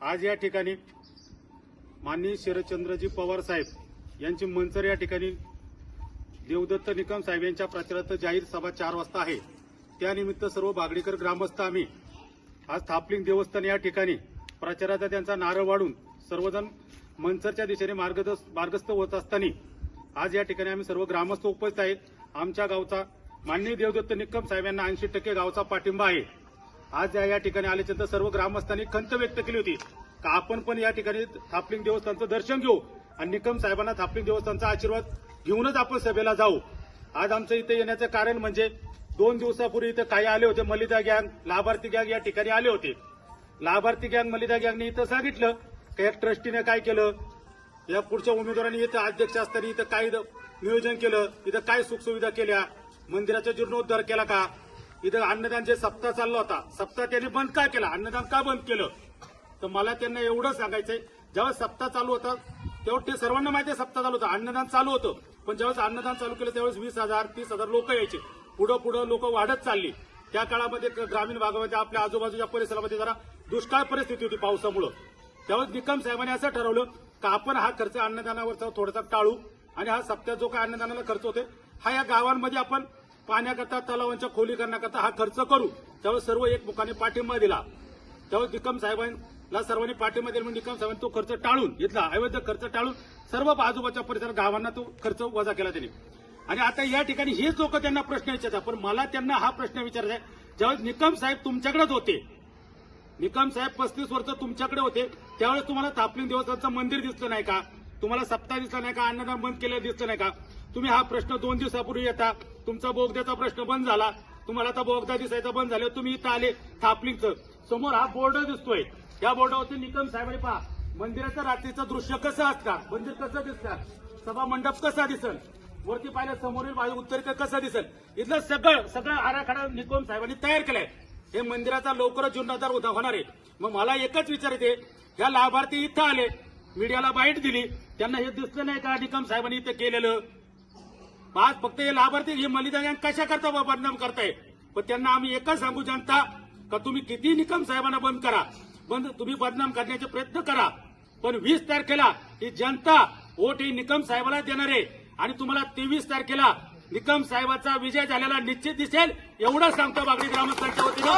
आज या ठिकाणी माननीय शरदचंद्रजी पवार साहेब यांची मंचर या ठिकाणी देवदत्त निकम साहेब यांच्या प्रचारार्थ जाहीर सभा चार वाजता आहे. त्यानिमित्त सर्व बागडीकर ग्रामस्थ आम्ही आज थापलिंग देवस्थान या ठिकाणी प्रचाराचा त्यांचा नारळ वाढून सर्वजण मंचरच्या दिशेने मार्गदर्श मार्गस्थ होत असताना आज या ठिकाणी आम्ही सर्व ग्रामस्थ उपस्थित आहेत. आमच्या गावचा माननीय देवदत्त निकम साहेब यांना ऐंशी टक्के गावचा पाठिंबा आहे. आज या- या ठिकाणी आल्याच्यानंतर सर्व ग्रामस्थांनी खंत व्यक्त केली होती का आपण पण या ठिकाणी थापलिंग देवस्थानचं दर्शन घेऊ आणि निकम साहेबांना थापलिंग देवस्थानचा आशीर्वाद घेऊनच आपण सभेला जाऊ. आज आमचं इथे येण्याचं कारण म्हणजे दोन दिवसापूर्वी इथं काही आले होते. मलिदा गँग लाभार्थी गँग या ठिकाणी आले होते. लाभार्थी गँग मलिदा गँगने इथं सांगितलं की या ट्रस्टीने काय केलं? या पुढच्या उमेदवारांनी इथं अध्यक्ष असताना इथं काय द- नियोजन केलं इथं काय सुखसुविधा केल्या? मंदिराचा जीर्णोद्धार केला का? इथं अन्नदान जे सप्ताह चालला होता सप्ताह त्यांनी बंद का केला? अन्नदान का बंद केलं? तर मला त्यांना एवढं सांगायचंय जेव्हा सप्ताह चालू होता तेव्हा ते सर्वांना माहिती आहे सप्ताह चालू होता. अन्नदान चालू होतं पण ज्यावेळेस अन्नदान चालू केलं त्यावेळेस वीस हजार तीस हजार लोक यायचे. पुढं पुढं लोक वाढत चालली. त्या काळामध्ये क- ग्रामीण भागामध्ये आपल्या आजूबाजूच्या परिसरामध्ये जरा दुष्काळ परिस्थिती होती पावसामुळं. त्यावेळेस निकम साहेबांनी असं ठरवलं का आपण हा खर्च अन्नदानावरचा थोडासा टाळू आणि हा सप्ताह जो काय अन्नदानाला खर्च होते हा या गावांमध्ये आपण पाण्याकरता तलावांच्या खोलीकरणाकरता हा खर्च करू. त्यावेळेस सर्व एकमुखाने पाठिंबा दिला. त्यावेळेस निकम साहेबांना सर्वांनी पाठिंबा दिला. म्हणून निकम साहेबांनी तो खर्च टाळून घेतला. अवैध खर्च टाळून सर्व आजूबाजूच्या परिसरात गावांना तो खर्च वजा केला त्यांनी. आणि आता या ठिकाणी हेच लोक त्यांना प्रश्न विचारतात. पण मला त्यांना हा प्रश्न विचारायचा आहे. ज्यावेळेस निकम साहेब तुमच्याकडेच होते निकम साहेब पस्तीस वर्ष तुमच्याकडे होते त्यावेळेस तुम्हाला तापलिंग देवस्थानचं मंदिर दिसलं नाही का? तुम्हाला सप्ताह दिसला नाही का? अन्नदान बंद केलं दिसलं नाही का? तुम्ही हा प्रश्न दोन दिवसापूर्वी येता. तुमचा बोगद्याचा प्रश्न बंद झाला. तुम्हाला आता बोगदा दिसायचा बंद झालं तुम्ही इथं आले थापलिंगचं समोर हा बोर्ड दिसतोय. या बोर्डावरती निकम साहेबांनी पहा. मंदिराचं रात्रीचं दृश्य कसं असतात मंदिर कसं दिसतात सभा मंडप कसा दिसल? वरती पाहिलं समोरील बाजू उत्तर कसं दिसल? इथलं सगळं सगळं आराखडा निकम साहेबांनी तयार केलाय. हे मंदिराचा लवकरच जीर्णोद्धार उदा होणार आहे. मग मला एकच विचारते ह्या लाभार्थी इथं आले. मीडियाला बाईट दिली. त्यांना हे दिसलं नाही का निकम साहेबांनी इथं केलेलं? आज फक्त हे लाभार्थी हे मलिदा कशा करता बा बदनाम करताय? पण त्यांना आम्ही एकच सांगू जनता का तुम्ही किती निकम साहेबांना बंद करा? बंद तुम्ही बदनाम करण्याचे प्रयत्न करा. पण वीस तारखेला ही जनता वोट ही निकम साहेबाला देणार आहे. आणि तुम्हाला तेवीस तारखेला निकम साहेबाचा विजय झालेला निश्चित दिसेल एवढं सांगतो बागडी ग्रामस्थांच्या वतीनं.